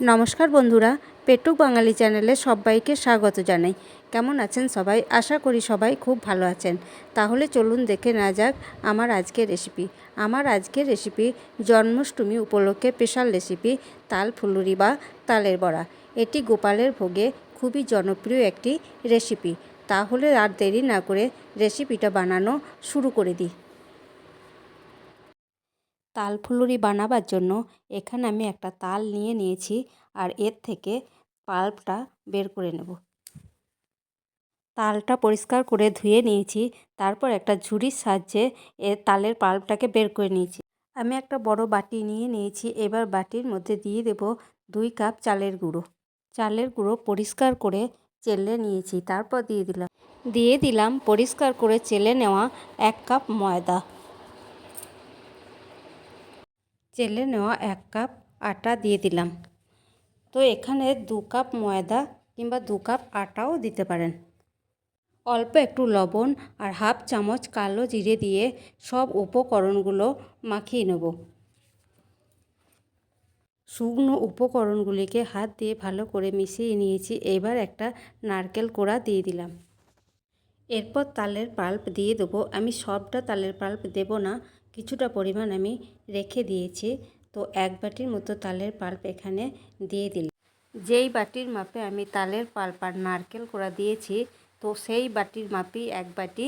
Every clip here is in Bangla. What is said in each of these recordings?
নমস্কার বন্ধুরা, পেটুক বাঙালি চ্যানেলে সবাইকে স্বাগত জানাই। কেমন আছেন সবাই? আশা করি সবাই খুব ভালো আছেন। তাহলে চলুন দেখে না যাক আমার আজকের রেসিপি আমার আজকের রেসিপি জন্মাষ্টমী উপলক্ষে স্পেশাল রেসিপি তাল ফুলুরি বা তালের বড়া। এটি গোপালের ভোগে খুবই জনপ্রিয় একটি রেসিপি তাহলে আর দেরি না করে রেসিপিটা বানানো শুরু করে দিই। তাল ফুলুরি বানাবার জন্য এখানে আমি একটা তাল নিয়ে নিয়েছি আর এর থেকে পাল্পটা বের করে নেব। তালটা পরিষ্কার করে ধুয়ে নিয়েছি, তারপর একটা ঝুড়ির সাহায্যে এ তালের পাল্পটাকে বের করে নিয়েছি। আমি একটা বড় বাটি নিয়ে নিয়েছি, এবার বাটির মধ্যে দিয়ে দেব দুই কাপ চালের গুঁড়ো। চালের গুঁড়ো পরিষ্কার করে চেলে নিয়েছি, তারপর দিয়ে দিলাম। দিয়ে দিলাম পরিষ্কার করে চেলে নেওয়া এক কাপ ময়দা। চেলে নেওয়া এক কাপ আটা দিয়ে দিলাম। তো এখানে দু কাপ ময়দা কিংবা দু কাপ আটাও দিতে পারেন। অল্প একটু লবণ আর হাফ চামচ কালো জিরে দিয়ে সব উপকরণগুলো মাখিয়ে নেব। শুকনো উপকরণগুলিকে হাত দিয়ে ভালো করে মিশিয়ে নিয়েছি। এবার একটা নারকেল কোড়া দিয়ে দিলাম। এরপর তালের পাল্প দিয়ে দেবো। আমি সবটা তালের পাল্প দেব না। কিছুটা পরিমাণ আমি রেখে দিয়েছি। তো এক বাটির মতো তালের পাল্প এখানে দিয়ে দিলাম। যেই বাটির মাপে আমি তালের পাল্প আর নারকেল করা দিয়েছি, তো সেই বাটির মাপেই এক বাটি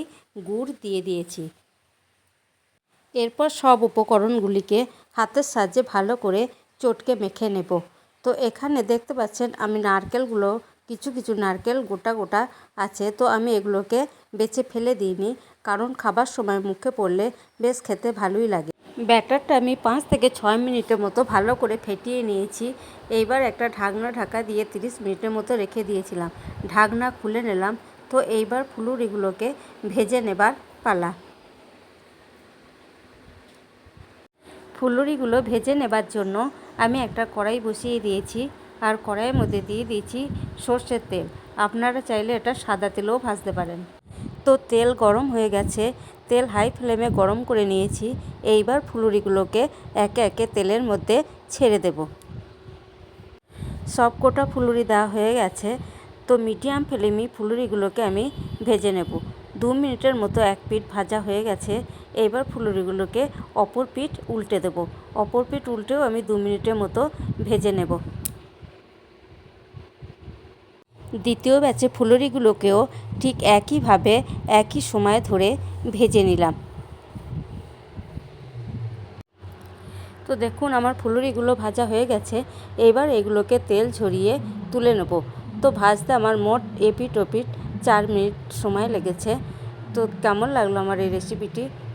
গুড় দিয়ে দিয়েছি। এরপর সব উপকরণগুলিকে হাতের সাহায্যে ভালো করে চটকে মেখে নেব। তো এখানে দেখতে পাচ্ছেন আমি নারকেলগুলো কিছু কিছু নারকেল গোটা গোটা আছে, তো আমি এগুলোকে বেছে ফেলে দিইনি। কারণ খাবার সময় মুখে পড়লে বেশ খেতে ভালোই লাগে। ব্যাটারটা আমি পাঁচ থেকে ছয় মিনিটের মতো ভালো করে ফেটিয়ে নিয়েছি। এইবার একটা ঢাকনা ঢাকা দিয়ে তিরিশ মিনিটের মতো রেখে দিয়েছিলাম। ঢাকনা খুলে নিলাম, তো এইবার ফুলুরিগুলোকে ভেজে নেবার পালা। ফুলুরিগুলো ভেজে নেবার জন্য আমি একটা কড়াই বসিয়ে দিয়েছি। আর কড়াইয়ের মধ্যে দিয়ে দিয়েছি সর্ষের তেল। আপনারা চাইলে এটা সাদা তেলেও ভাজতে পারেন। তো তেল গরম হয়ে গেছে। তেল হাই ফ্লেমে গরম করে নিয়েছি। এইবার ফুলুরিগুলোকে একে একে তেলের মধ্যে ছেড়ে দেব। সব কোটা ফুলুরি দেওয়া হয়ে গেছে। তো মিডিয়াম ফ্লেমে ফুলুরিগুলোকে আমি ভেজে নেব। দু মিনিটের মতো এক পিঠ ভাজা হয়ে গেছে। এবার ফুলুরিগুলোকে অপর পিঠ উল্টে দেব। অপর পিঠ উল্টেও আমি দু মিনিটের মতো ভেজে নেব। দ্বিতীয় ব্যাচে ফুলুরিগুলোকেও ঠিক একইভাবে একই সময় ধরে ভেজে নিলাম। তো দেখুন, আমার ফুলুরিগুলো ভাজা হয়ে গেছে। এবার এগুলোকে তেল ঝরিয়ে তুলে নেব। তো ভাজতে আমার মোট এপিট ওপিট চার মিনিট সময় লেগেছে। তো কেমন লাগল আমার এই রেসিপিটি